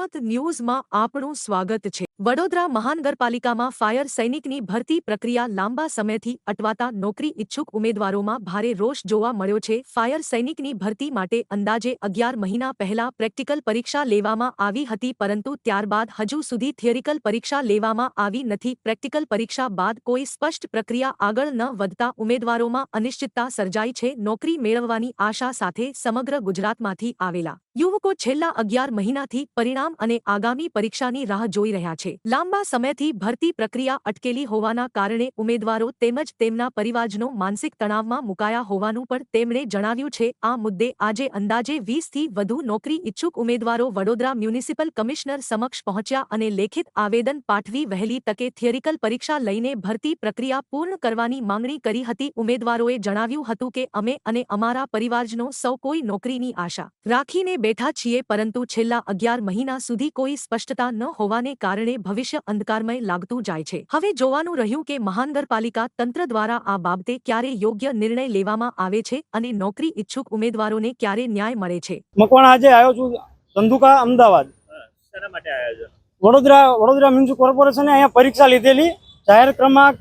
જનમત ન્યૂઝમાં આપણું સ્વાગત છે. વડોદરા મહાનગરપાલિકામાં ફાયર સૈનિકની ભરતી પ્રક્રિયા લાંબા સમયથી અટવાતા નોકરી ઇચ્છુક ઉમેદવારોમાં ભારે રોષ જોવા મળ્યો છે. ફાયર સૈનિકની ભરતી માટે અંદાજે અગિયાર મહિના પહેલા પ્રેક્ટિકલ પરીક્ષા લેવામાં આવી હતી, પરંતુ ત્યારબાદ હજુ સુધી થિયરિકલ પરીક્ષા લેવામાં આવી નથી. પ્રેક્ટિકલ પરીક્ષા બાદ કોઈ સ્પષ્ટ પ્રક્રિયા આગળ ન વધતા ઉમેદવારોમાં અનિશ્ચિતતા સર્જાઈ છે. નોકરી મેળવવાની આશા સાથે સમગ્ર ગુજરાતમાંથી આવેલા યુવકો છેલ્લા અગિયાર મહિનાથી પરિણામ અને આગામી પરીક્ષાની રાહ જોઈ રહ્યા છે. લાંબા સમયથી ભરતી પ્રક્રિયા અટકેલી હોવાના કારણે ઉમેદવારો તેમજ તેમના પરિવારજનો માનસિક તણાવમાં મુકાયા હોવાનું પણ તેમણે જણાવ્યું છે. આ મુદ્દે આજે અંદાજે વીસથી વધુ નોકરી ઇચ્છુક ઉમેદવારો વડોદરા મ્યુનિસિપલ કમિશનર સમક્ષ પહોંચ્યા અને લેખિત આવેદન પાઠવી વહેલી તકે થિયરિકલ પરીક્ષા લઈને ભરતી પ્રક્રિયા પૂર્ણ કરવાની માંગણી કરી હતી. ઉમેદવારોએ જણાવ્યું હતું કે, અમે અને અમારા પરિવારજનો સૌ કોઈ નોકરીની આશા રાખીને બેઠા છીએ, પરંતુ છેલ્લા અગિયાર મહિના સુધી કોઈ સ્પષ્ટતા ન હોવાને કારણે ભવિષ્ય અંધકારમય લાગતું જાય છે. હવે જોવાનું રહ્યું કે મહાનગરપાલિકા તંત્ર દ્વારા આ બાબતે ક્યારે યોગ્ય નિર્ણય લેવામાં આવે છે અને નોકરી ઈચ્છુક ઉમેદવારોને ક્યારે ન્યાય મળે છે. મકવાણા આજે આવ્યો છું ધંધુકા અમદાવાદ. શેના માટે આવ્યા છો? વડોદરા વડોદરા મ્યુનિસિપલ કોર્પોરેશને અહીંયા પરીક્ષા લીધેલી. જાહેર ક્રમાંક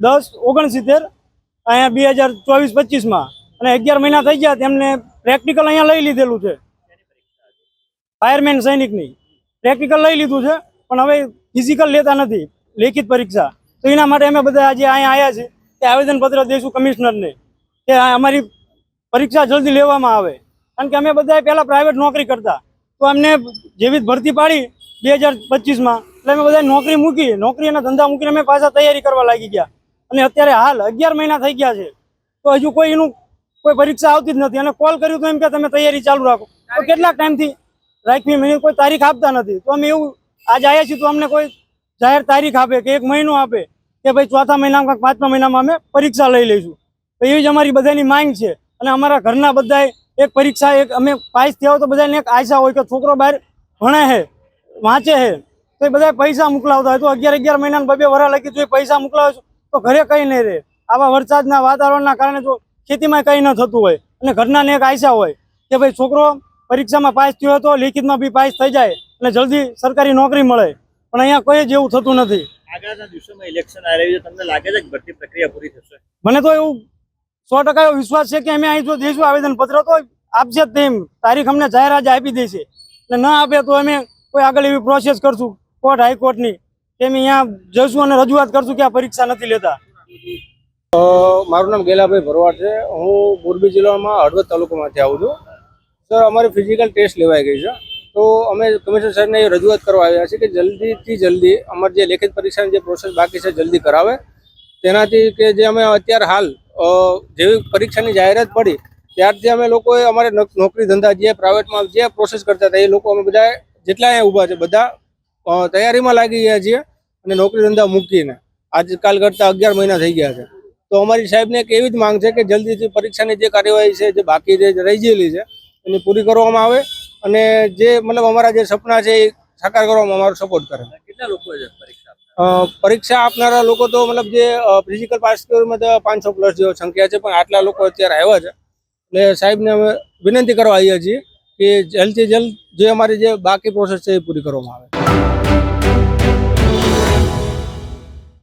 દસ ઓગણસિત્તેર અહીંયા બે હજાર ચોવીસ પચીસમાં. અને અગિયાર મહિના થઈ ગયા તેમને પ્રેક્ટિકલ અહીંયા લઈ લીધેલું છે. ફાયરમેન સૈનિકની પ્રેક્ટિકલ લઈ લીધું છે. પણ હવે ફિઝિકલ લેતા નથી, લેખિત પરીક્ષા. તો એના માટે અમે બધા આજે અહીંયા આવ્યા છે કે આવેદનપત્ર દઈશું કમિશનરને કે અમારી પરીક્ષા જલ્દી લેવામાં આવે. કારણ કે અમે બધા પહેલાં પ્રાઇવેટ નોકરી કરતા. તો અમને જેવી ભરતી પાડી બે હજાર પચીસમાં, એટલે અમે બધા નોકરી મૂકી, નોકરી અને ધંધા મૂકીને અમે પાછા તૈયારી કરવા લાગી ગયા. અને અત્યારે હાલ અગિયાર મહિના થઈ ગયા છે. તો હજુ કોઈ એનું કોઈ પરીક્ષા આવતી જ નથી. અને કોલ કર્યું તો એમ કે તમે તૈયારી ચાલુ રાખો. તો કેટલાક ટાઈમથી રાખવી મહિને કોઈ તારીખ આપતા નથી. તો અમે એવું આજ આવ્યા છીએ તો અમને કોઈ જાહેર તારીખ આપે કે એક મહિનો આપે કે ભાઈ ચોથા મહિનામાં પાંચમા મહિનામાં અમે પરીક્ષા લઈ લઈશું. તો એવી જ અમારી બધાની માંગ છે અને અમારા ઘરના બધાએ એક પરીક્ષા, એક અમે પાસ થયા હોય તો બધાને એક આશા હોય કે છોકરો બહાર ભણે છે વાંચે છે તો એ બધા પૈસા મોકલાવતા હોય તો અગિયાર અગિયાર મહિના બબે વરા લખી તો એ પૈસા મોકલાવે તો ઘરે કંઈ નહીં રહે. આવા વરસાદના વાતાવરણના કારણે જો ખેતીમાં કંઈ ન થતું હોય અને ઘરનાને એક આશા હોય કે ભાઈ છોકરો પરીક્ષામાં પાસ થયો હોય તો લેખિતમાં બી પાસ થઈ જાય. અને જલ્દી સરકારી નોકરી મળે. પણ અહીંયા કોઈ જ એવું થતું નથી. આગળના દિવસોમાં ઇલેક્શન આવી રહ્યું છે. તમને લાગે છે કે ભરતી પ્રક્રિયા પૂરી થશે? મને તો એવું સો ટકા એવો વિશ્વાસ છે કે અમે અહીં જો દઈશું આવેદન પત્ર તો આપશે જ તેમ. તારીખ અમને જાહેર આજે આપી દેશે અને ન આપે તો અમે કોઈ આગળ એવી પ્રોસેસ કરશું. કોર્ટ હાઈકોર્ટની કે અમે અહીંયા જઈશું અને રજૂઆત કરશું કે આ પરીક્ષા નથી લેતા. મારું નામ ગેલાભાઈ ભરવાડ છે. હું મોરબી જિલ્લામાં હળવદ તાલુકામાંથી આવું છું. સર અમારી ફિઝિકલ ટેસ્ટ લેવાઈ ગઈ છે. તો અમે કમિશનર સાહેબને એ રજૂઆત કરવા આવ્યા છે કે જલ્દીથી જલ્દી અમારી જે લેખિત પરીક્ષાની જે પ્રોસેસ બાકી છે જલ્દી કરાવે. તેનાથી કે જે અમે અત્યારે હાલ જેવી પરીક્ષાની જાહેરાત પડી, ત્યારથી અમે લોકોએ અમારે નોક- નોકરી ધંધા જે પ્રાઇવેટમાં જે પ્રોસેસ કરતા હતા, એ લોકો અમે બધા જેટલા અહીંયા ઊભા છે, બધા તૈયારીમાં લાગી ગયા છીએ અને નોકરી ધંધા મૂકીને. આજકાલ કરતાં અગિયાર મહિના થઈ ગયા છે. તો અમારી સાહેબને એક એવી જ માંગ છે કે જલ્દીથી પરીક્ષાની જે કાર્યવાહી છે, જે બાકી જે રહી ગયેલી છે, એની પૂરી કરવામાં આવે. અને જે મતલબ અમારા જે સપના છે એ સાકાર કરવામાં અમારો સપોર્ટ કરે. કેટલા લોકો છે પરીક્ષા પરીક્ષા આપનારા લોકો તો મતલબ જે ફિઝિકલ પાસ કરવામાં તો પાંચસો પ્લસ જેવો સંખ્યા છે પણ આટલા લોકો અત્યારે આવ્યા છે. એટલે સાહેબને અમે વિનંતી કરવા આવીએ છીએ કે જલ્દથી જલ્દ જે અમારી જે બાકી પ્રોસેસ છે એ પૂરી કરવામાં આવે.